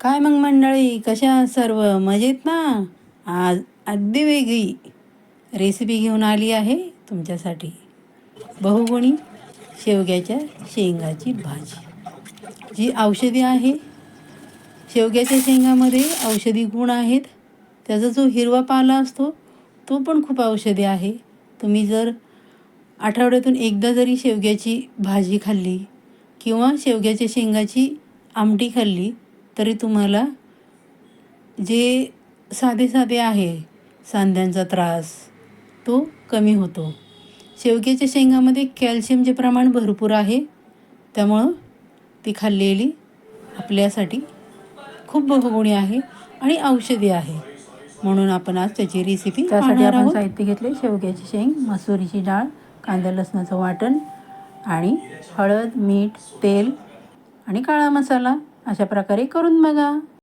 काय मग मंडळी कशा सर्व? मजेत ना? आज अगदी वेगळी रेसिपी घेऊन आली आहे तुमच्यासाठी. बहुगुणी शेवग्याच्या शेंगाची भाजी. जी औषधी आहे. शेवग्याच्या शेंगामध्ये औषधी गुण आहेत. त्याचा जो हिरवा पाला असतो तो पण खूप औषधी आहे. तुम्ही जर आठवड्यातून एकदा जरी शेवग्याची भाजी खाल्ली किंवा शेवग्याच्या शेंगाची आमटी खाल्ली तरी तुम्हाला जे साधे साधे आहे सांध्यांचा त्रास तो कमी होतो. शेवग्याच्या शेंगामध्ये कॅल्शियमचे प्रमाण भरपूर आहे त्यामुळं ती खाल्लेली आपल्यासाठी खूप बहुगुणी आहे आणि औषधी आहे. म्हणून आपण आज त्याची रेसिपी त्यासाठी आपण साहित्य घेतले शेवग्याची शेंग मसुरीची डाळ कांदा लसणाचं वाटण आणि हळद मीठ तेल आणि काळा मसाला. अशा प्रकारे करून बघा.